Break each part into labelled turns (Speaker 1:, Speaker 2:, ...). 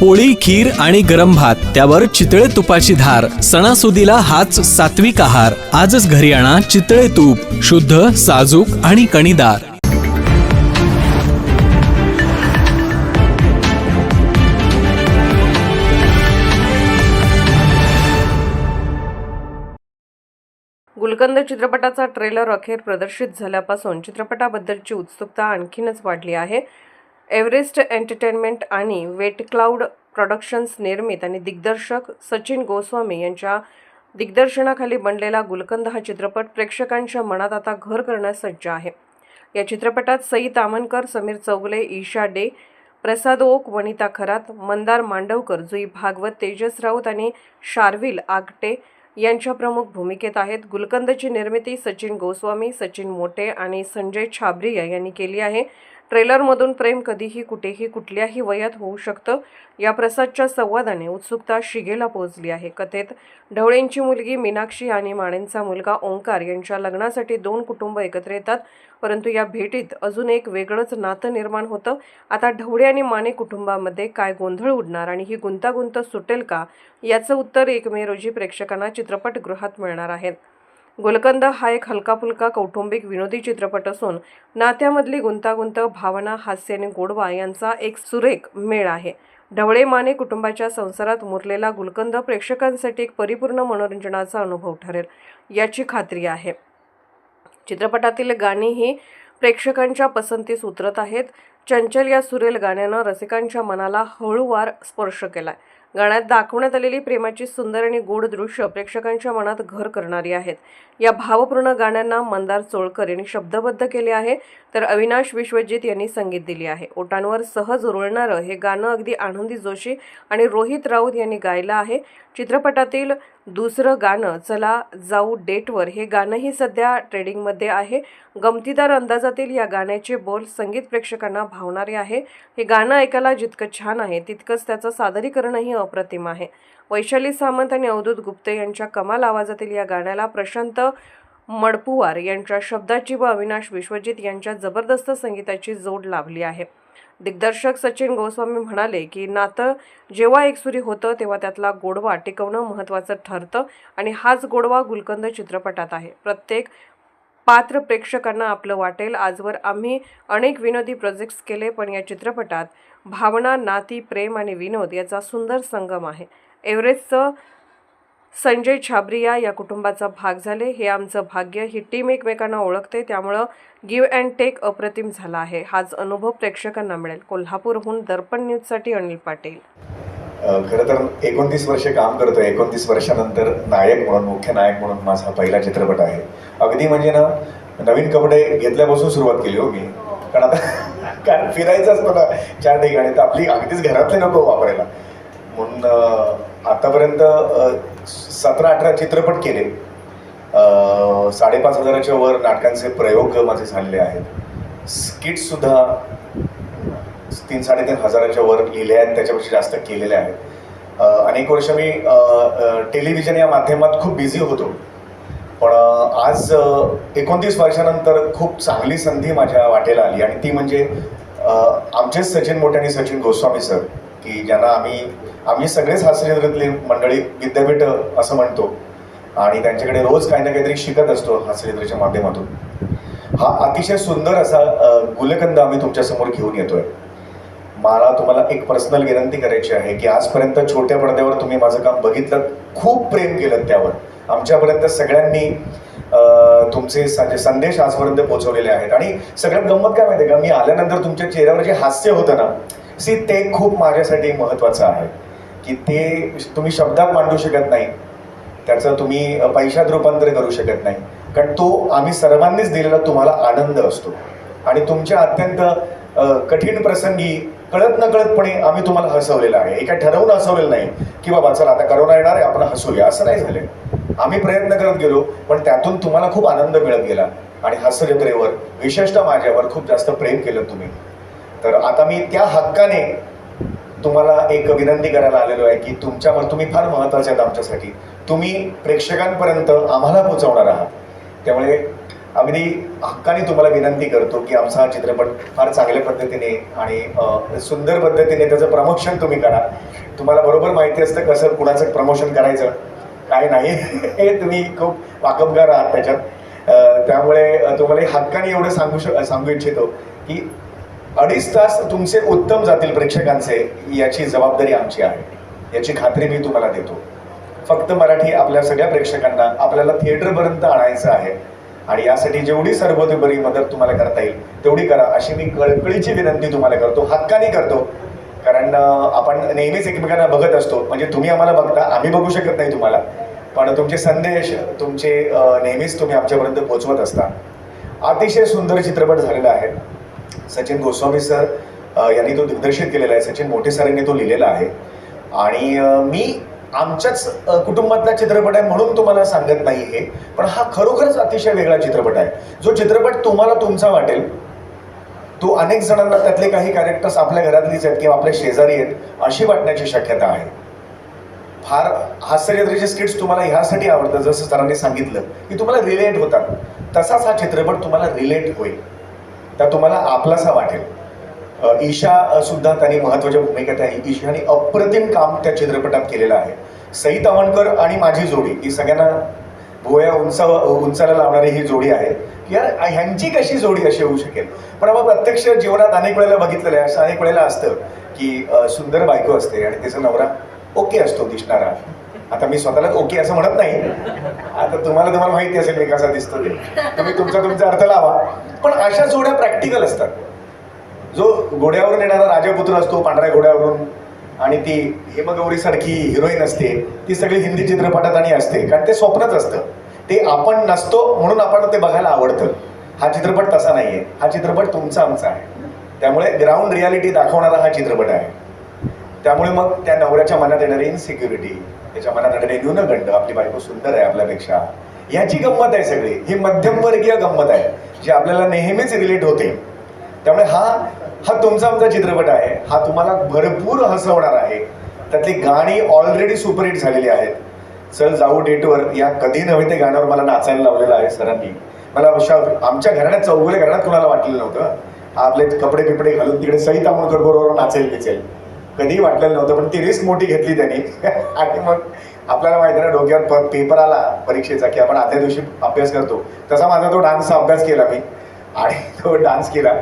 Speaker 1: पोळी खीर आणि गरम भात त्यावर चितळे तुपाची धार सणासुदीला हाच सात्विक आहार. आजच घरी आणा चितळे तूप शुद्ध साजूक आणि कणीदार.
Speaker 2: गुलकंद चित्रपटाचा ट्रेलर अखेर प्रदर्शित झाल्यापासून चित्रपटाबद्दलची उत्सुकता आणखीनच वाढली आहे. एव्हरेस्ट एंटरटेनमेंट आणि वेट क्लाउड प्रोडक्शन्स निर्मित आणि दिग्दर्शक सचिन गोस्वामी यांच्या दिग्दर्शनाखाली बनलेला गुलकंद हा चित्रपट प्रेक्षकांच्या मनात आता घर करण्यास सज्ज आहे. या चित्रपटात सई तामणकर समीर चौगले ईशा डे प्रसाद ओक वनिता खरात मंदार मांडवकर जुई भागवत तेजस राऊत आणि शार्विल आगटे यांच्या प्रमुख भूमिकेत आहेत. गुलकंदची निर्मिती सचिन गोस्वामी सचिन मोटे आणि संजय छाबरिया यांनी केली आहे. ट्रेलरमधून प्रेम कधीही कुठेही कुठल्याही वयात होऊ शकतं. या प्रसादच्या संवादाने उत्सुकता शिगेला पोहोचली आहे. कथेत ढवळेंची मुलगी मीनाक्षी आणि माणेंचा मुलगा ओंकार यांच्या लग्नासाठी दोन कुटुंब एकत्र येतात. परंतु या भेटीत अजून एक वेगळंच नातं निर्माण होतं. आता ढवळे आणि माने कुटुंबामध्ये काय गोंधळ उडणार आणि ही गुंतागुंत सुटेल का? याचं उत्तर एक मे रोजी प्रेक्षकांना चित्रपटगृहात मिळणार आहे. गुलकंद हा एक हलकाफुलका कौटुंबिक विनोदी चित्रपट असून नात्यामधली गुंतागुंत भावना हास्य आणि गोडवा यांचा एक सुरेख मेळ आहे. ढवळे माने कुटुंबाच्या संसारात मुरलेला गुलकंद प्रेक्षकांसाठी एक परिपूर्ण मनोरंजनाचा अनुभव ठरेल याची खात्री आहे. चित्रपटातील गाणी ही प्रेक्षकांच्या पसंतीस उतरत आहेत. चंचल या सुरेल गाण्यानं रसिकांच्या मनाला हळूवार स्पर्श केलाय. गाण्यात दाखवण्यात आलेली प्रेमाची सुंदर आणि गोड दृश्य प्रेक्षकांच्या मनात घर करणारी आहेत. या भावपूर्ण गाण्यांना मंदार चोळकर यांनी शब्दबद्ध केले आहे. तर अविनाश विश्वजित यांनी संगीत दिले आहे. ओटांवर सहज रुळणारं हे गाणं अगदी आनंदी जोशी आणि रोहित राऊत यांनी गायलं आहे. चित्रपटातील दुसरं गाणं चला जाऊ डेटवर. हे गाणंही सध्या ट्रेडिंगमध्ये आहे. गमतीदार अंदाजातील या गाण्याचे बोल संगीत प्रेक्षकांना भावणारे आहे. हे गाणं ऐकायला जितकं छान आहे तितकंच त्याचं सादरीकरणही अप्रतिम आहे. वैशाली सामंत आणि अवधूत गुप्ते यांच्या कमाल आवाजातील या गाण्याला प्रशांत मडपुवार यांच्या शब्दाची व अविनाश विश्वजित यांच्या जबरदस्त संगीताची जोड लाभली आहे. दिग्दर्शक सचिन गोस्वामी म्हणाले की नातं जेव्हा एकसुरी होतं तेव्हा त्यातला गोडवा टिकवणं महत्त्वाचं ठरतं आणि हाच गोडवा गुलकंद चित्रपटात आहे. प्रत्येक पात्र प्रेक्षकांना आपलं वाटेल. आजवर आम्ही अनेक विनोदी प्रोजेक्ट्स केले पण या चित्रपटात भावना नाती प्रेम आणि विनोद याचा सुंदर संगम आहे. एव्हरेस्टचं संजय छाबरिया या कुटुंबाचा भाग झाले. हे आमचं भाग्य. ही टीम एकमेकांना ओळखते. त्यामुळं गिव्ह अँड टेक अप्रतिम झाला आहे. हाच अनुभव प्रेक्षकांना मिळेल. कोल्हापूरहून दर्पण न्यूजसाठी अनिल पाटील.
Speaker 3: खर खरं तर एकोणतीस वर्षे काम करतोय. एकोणतीस वर्षानंतर नायक म्हणून मुख्य नायक म्हणून माझा पहिला चित्रपट आहे. अगदी म्हणजे ना नवीन कपडे घेतल्यापासून सुरुवात केली हो मी. कारण आता कारण फिरायचं असतं ना चार ठिकाणी. तर आपली अगदीच घरातले नको वापरायला. म्हणून आतापर्यंत सतरा अठरा चित्रपट केले. साडेपाच हजाराच्या वर नाटकांचे प्रयोग माझे झालेले आहेत. स्किटसुद्धा तीन साडेतीन हजाराच्या वर लिहिले आहेत त्याच्यापेक्षा जास्त केलेले आहेत. अनेक वर्ष मी टेलिव्हिजन या माध्यमात खूप बिझी होतो. पण आज एकोणतीस वर्षानंतर खूप चांगली संधी माझ्या वाटेला आली. आणि ती म्हणजे आमचेच सचिन मोठे आणि सचिन गोस्वामी सर की ज्यांना आम्ही आम्ही सगळेच हास्यचित्रातली मंडळी विद्यापीठ असं म्हणतो. आणि त्यांच्याकडे रोज काही ना काहीतरी शिकत असतो हास्यचित्राच्या माध्यमातून. हा अतिशय सुंदर असा गुलकंद आम्ही तुमच्यासमोर घेऊन येतोय. मला तुम्हाला एक पर्सनल विनंती करायची आहे की आजपर्यंत छोट्या पडद्यावर तुम्ही माझं काम बघितलं खूप प्रेम केलं त्यावर. आमच्यापर्यंत सगळ्यांनी तुमचे संदेश आजपर्यंत पोहोचवलेले आहेत. आणि सगळ्यात गंमत काय माहिती का? मी आल्यानंतर तुमच्या चेहऱ्यावर जे हास्य होतं ना सी ते खूप माझ्यासाठी महत्त्वाचं आहे. की ते तुम्ही शब्दात मांडू शकत नाही. त्याचं तुम्ही पैशात रूपांतर करू शकत नाही. कारण तो आम्ही सर्वांनीच दिलेला तुम्हाला आनंद असतो. आणि तुमच्या अत्यंत कठीण प्रसंगी कळत न कळतपणे आम्ही तुम्हाला हसवलेलं आहे. एका ठरवून हसवलेलं नाही की बाबा चला आता करोना येणार आहे आपण हसूया. असं नाही झालं आम्ही प्रयत्न करत गेलो पण त्यातून तुम्हाला खूप आनंद मिळत गेला. आणि हास्यजत्रेवर विशेषतः माझ्यावर खूप जास्त प्रेम केलं तुम्ही. तर आता मी त्या हक्काने तुम्हाला एक विनंती करायला आलेलो आहे की तुमच्यावर तुम्ही फार महत्त्वाचे आहेत आमच्यासाठी. तुम्ही प्रेक्षकांपर्यंत आम्हाला पोहोचवणार आहात. त्यामुळे अगदी हक्काने तुम्हाला विनंती करतो की आमचा हा चित्रपट फार चांगल्या पद्धतीने आणि सुंदर पद्धतीने त्याचं प्रमोशन तुम्ही करा. तुम्हाला बरोबर माहिती असतं कसं कुणाचं प्रमोशन करायचं. काय नाही. हे तुम्ही खूप वाकबगार आहात त्याच्यात. त्यामुळे तुम्हाला हे हक्काने एवढं सांगू शक सांगू इच्छितो की अडीच तास तुमचे उत्तम जातील प्रेक्षकांचे याची जबाबदारी आमची आहे. याची खात्री मी तुम्हाला देतो. फक्त मराठी आपल्या सगळ्या प्रेक्षकांना आपल्याला थिएटरपर्यंत आणायचं आहे. आणि यासाठी जेवढी सर्वतोपरी मदत तुम्हाला करता येईल तेवढी करा अशी मी कळकळीची विनंती तुम्हाला करतो. हक्काने करतो. कारण आपण नेहमीच एकमेकांना बघत असतो. म्हणजे तुम्ही आम्हाला बघता आम्ही बघू शकत नाही तुम्हाला. पण तुमचे संदेश तुमचे नेहमीच तुम्ही आमच्यापर्यंत पोहोचवत असता. अतिशय सुंदर चित्रपट झालेला आहे. सचिन गोस्वामी सर यांनी तो दिग्दर्शित केलेला आहे. सचिन मोठे सरांनी तो लिहिलेला आहे. आणि मी आमच्याच कुटुंबातला चित्रपट आहे म्हणून तुम्हाला सांगत नाही हे पण हा खरोखरच अतिशय वेगळा चित्रपट आहे. जो चित्रपट तुम्हाला तुमचा वाटेल तो अनेक जणांना त्यातले काही कॅरेक्टर्स आपल्या घरातलीच आहेत किंवा आपल्या शेजारी आहेत अशी वाटण्याची शक्यता आहे. फार हास्यजत्रेचे स्किट्स तुम्हाला ह्यासाठी आवडतं जसं सरांनी सांगितलं की तुम्हाला रिलेट होतात. तसाच हा चित्रपट तुम्हाला रिलेट होईल. त्या तुम्हाला आपलासा वाटेल. ईशा सुद्धा त्यांनी महत्त्वाच्या भूमिकेत आहे. ईशाने अप्रतिम काम त्या चित्रपटात केलेलं आहे. सई तवणकर आणि माझी जोडी ही सगळ्यांना भोया उंचा उंचाला लावणारी ही जोडी आहे. यार ह्यांची कशी जोडी अशी होऊ शकेल? पण आपण प्रत्यक्ष जीवनात अनेक वेळेला बघितलेलं आहे. असं अनेक वेळेला असतं की सुंदर बायको असते आणि त्याचा नवरा ओके असतो दिसणारा. आता मी स्वतःलाच ओके असं म्हणत नाही. आता तुम्हाला तुम्हाला माहिती असेल मी कसा दिसतो ते. तुम्ही तुमचा तुमचा अर्थ लावा. पण अशा जोड्या प्रॅक्टिकल असतात. जो घोड्यावरून येणारा राजपुत्र असतो पांढऱ्या घोड्यावरून आणि ती हेमगौरी सारखी हिरोईन असते ती सगळी हिंदी चित्रपटात आणि असते कारण ते स्वप्नच असतं. ते आपण नसतो म्हणून आपण ते बघायला आवडतं. हा चित्रपट तसा नाही आहे हा चित्रपट तुमचा आमचा आहे. त्यामुळे ग्राउंड रियालिटी दाखवणारा हा चित्रपट आहे. त्यामुळे मग त्या नवऱ्याच्या मनात येणारी इनसिक्युरिटी त्याच्या मनात येणारे न्यूनगंड आपली बायको सुंदर आहे आपल्यापेक्षा. याची गंमत आहे सगळी. ही मध्यमवर्गीय गंमत आहे जी आपल्याला नेहमीच रिलेट होते. त्यामुळे हा हा तुमचा आमचा चित्रपट आहे. हा तुम्हाला भरपूर हसवणार आहे. त्यातली गाणी ऑलरेडी सुपरहिट झालेली आहेत. चल जाऊ डेटवर या कधी नव्हे ते गाण्यावर मला नाचायला लावलेलं आहे सरांनी. मला अशा- आमच्या घराण्यात चौगुले घराण्यात कुणाला वाटलेलं नव्हतं. आपले कपडे बिपडे घालून तिकडे सई म्हणून बरोबर नाचेल बिचेल कधीही वाटलेलं नव्हतं पण ती रिस्क मोठी घेतली त्यांनी. आणि मग आपल्याला माहिती आहे ना डोक्यावर प- पेपर आला परीक्षेचा की आपण आदल्या दिवशी अभ्यास करतो. तसा माझा तो डान्सचा अभ्यास केला मी. आणि तो डान्स केला.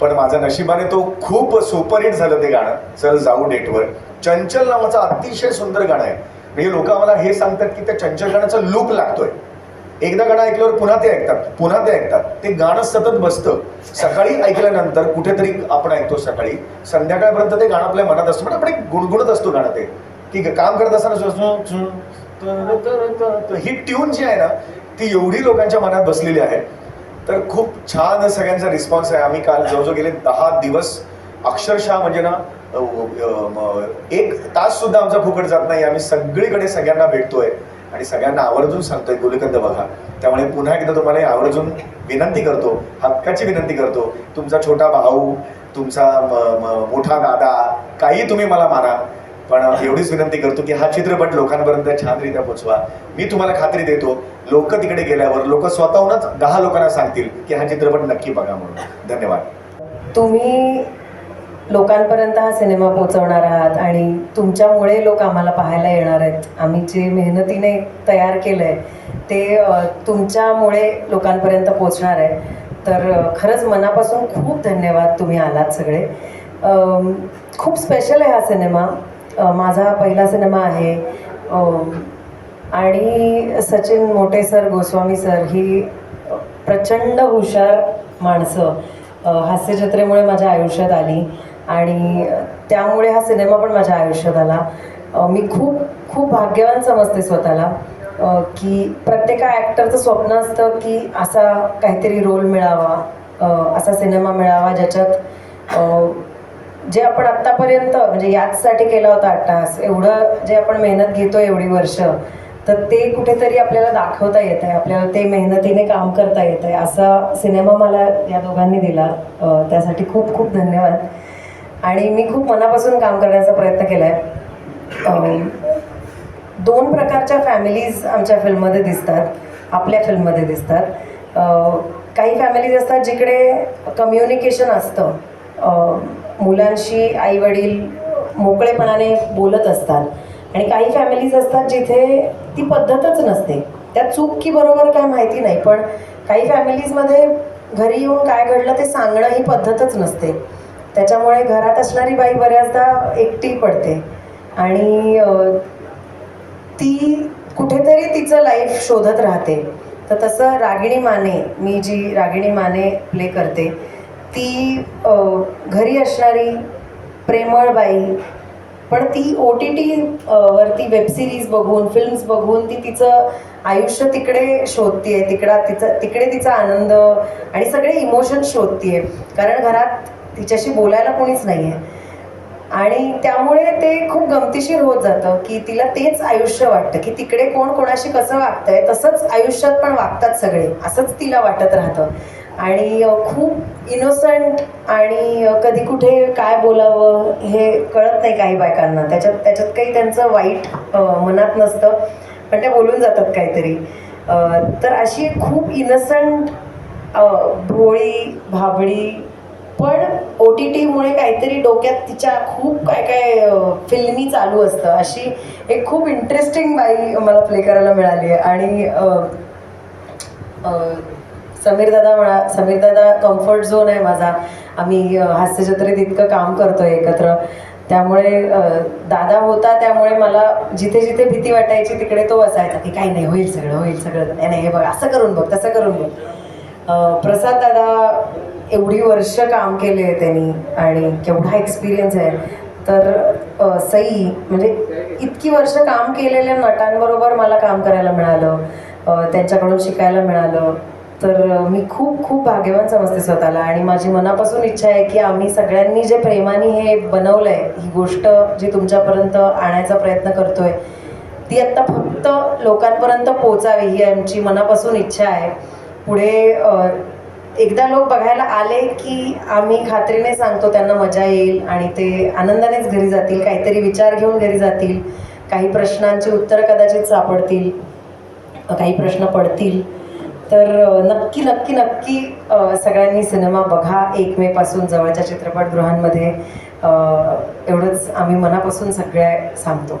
Speaker 3: पण माझ्या नशिबाने तो खूप सुपरहिट झालं ते गाणं चल जाऊ डेटवर. चंचल नावाचं अतिशय सुंदर गाणं आहे. म्हणजे लोक आम्हाला हे सांगतात की त्या चंचल गाण्याचा लूक लागतोय. एकदा गाणं ऐकल्यावर पुन्हा ते ऐकतात पुन्हा ते ऐकतात. ते गाणं सतत बसतं. सकाळी ऐकल्यानंतर कुठेतरी आपण ऐकतो सकाळी. संध्याकाळपर्यंत ते गाणं आपल्या मनात असतं. पण आपण एक गुणगुणत असतो गाणं ते. की काम करत असताना तर- ही ट्यून जी आहे ना ती एवढी लोकांच्या मनात बसलेली आहे. तर खूप छान सगळ्यांचा रिस्पॉन्स आहे. आम्ही काल जवळजवळ गेले दहा दिवस. अक्षरशः म्हणजे ना एक तास सुद्धा आमचा फुकट जात नाही. आम्ही सगळीकडे सगळ्यांना भेटतोय. आणि सगळ्यांना आवर्जून सांगतोय गुलकंद बघा. त्यामुळे पुन्हा एकदा तुम्हाला आवर्जून विनंती करतो हक्काची विनंती करतो तुमचा छोटा भाऊ तुमचा म- मोठा दादा काही तुम्ही मला माना पण एवढीच विनंती करतो की हा चित्रपट लोकांपर्यंत छानरित्या पोचवा. मी तुम्हाला खात्री देतो लोक तिकडे गेल्यावर लोक स्वतःहूनच दहा लोकांना सांगतील की हा चित्रपट नक्की बघा म्हणून. धन्यवाद.
Speaker 4: तुम्ही लोकांपर्यंत हा सिनेमा पोहोचवणार आहात आणि तुमच्यामुळे लोक आम्हाला पाहायला येणार आहेत. आम्ही जे मेहनतीने तयार केलं आहे ते तुमच्यामुळे लोकांपर्यंत पोचणार आहे. तर खरंच मनापासून खूप धन्यवाद तुम्ही आलात सगळे. खूप स्पेशल आहे हा सिनेमा. माझा पहिला सिनेमा आहे. आणि सचिन मोटे सर गोस्वामी सर ही प्रचंड हुशार माणसं. हास्यजत्रेमुळे माझ्या आयुष्यात आली. आणि त्यामुळे हा सिनेमा पण माझ्या आयुष्यात आला. मी खूप खूप भाग्यवान समजते स्वतःला की प्रत्येका ॲक्टरचं स्वप्न असतं की असा काहीतरी रोल मिळावा असा सिनेमा मिळावा ज्याच्यात जे आपण आत्तापर्यंत म्हणजे याचसाठी केला होता अट्टास एवढं जे आपण मेहनत घेतो एवढी वर्ष तर ते कुठेतरी आपल्याला दाखवता येत आहे आपल्याला ते मेहनतीने काम करता येत आहे असा सिनेमा मला या दोघांनी दिला. त्यासाठी खूप खूप धन्यवाद. आणि मी खूप मनापासून काम करण्याचा प्रयत्न केला आहे दोन प्रकारच्या फॅमिलीज आमच्या फिल्ममध्ये दिसतात आपल्या फिल्ममध्ये दिसतात. काही फॅमिलीज असतात जिकडे कम्युनिकेशन असतं. मुलांशी आईवडील मोकळेपणाने बोलत असतात. आणि काही फॅमिलीज असतात जिथे ती पद्धतच नसते. त्या चूक की बरोबर काय माहिती नाही पण काही फॅमिलीजमध्ये घरी येऊन काय घडलं ते सांगणं ही पद्धतच नसते. त्याच्यामुळे घरात असणारी बाई बऱ्याचदा एकटी पडते. आणि ती कुठेतरी तिचं लाईफ शोधत राहते. तर तसं रागिणी माने मी जी रागिणी माने प्ले करते ती घरी असणारी प्रेमळ बाई पण ती ओ टी टी वरती वेबसिरीज बघून फिल्म्स बघून ती तिचं आयुष्य तिकडे शोधतीये तिकडा तिचा तिकडे तिचा आनंद आणि सगळे इमोशन शोधतीये. कारण घरात तिच्याशी बोलायला कोणीच नाही आहे आणि त्यामुळे ते खूप गमतीशीर होत जातं की तिला तेच आयुष्य वाटतं की तिकडे कोण कोणाशी कसं वागतंय तसंच आयुष्यात पण वागतात सगळे असंच तिला वाटत राहतं. आणि खूप इनोसंट आणि कधी कुठे काय बोलावं हे कळत नाही काही बायकांना. त्याच्यात त्याच्यात काही त्यांचं वाईट मनात नसतं पण त्या बोलून जातात काहीतरी. तर अशी एक खूप इनोसंट भोळी भाबडी पण ओ टी टीमुळे काहीतरी डोक्यात तिच्या खूप काय काय फिल्मी चालू असतं. अशी एक खूप इंटरेस्टिंग बाई मला प्ले करायला मिळाली आहे. आणि समीर दादा म्हणा समीर दादा कम्फर्ट झोन आहे माझा. आम्ही हास्यजत्रेत इतकं काम आहे एकत्र. त्यामुळे दादा होता त्यामुळे मला जिथे जिथे भीती वाटायची तिकडे तो असायचा की काही नाही होईल सगळं होईल सगळं. नाही नाही हे बघ असं करून बघ तसं करून बघ. प्रसाद दादा एवढी वर्ष काम केले आहे त्यांनी आणि केवढा एक्सपिरियन्स आहे. तर सई म्हणजे इतकी वर्ष काम केलेल्या नटांबरोबर मला काम करायला मिळालं त्यांच्याकडून शिकायला मिळालं. तर मी खूप खूप भाग्यवान समजते स्वतःला आणि माझी मनापासून इच्छा आहे की आम्ही सगळ्यांनी जे प्रेमाने हे बनवलं आहे ही गोष्ट जी तुमच्यापर्यंत आणायचा प्रयत्न करतोय ती आत्ता फक्त लोकांपर्यंत पोचावी ही आमची मनापासून इच्छा आहे. पुढे एकदा लोक बघायला आले की आम्ही खात्रीने सांगतो त्यांना मजा येईल आणि ते आनंदानेच घरी जातील काहीतरी विचार घेऊन घरी जातील काही प्रश्नांची उत्तरं कदाचित सापडतील काही प्रश्न पडतील. तर नक्की नक्की नक्की सगळ्यांनी सिनेमा बघा एक मेपासून जवळच्या चित्रपटगृहांमध्ये. एवढंच आम्ही मनापासून सगळ्या सांगतो.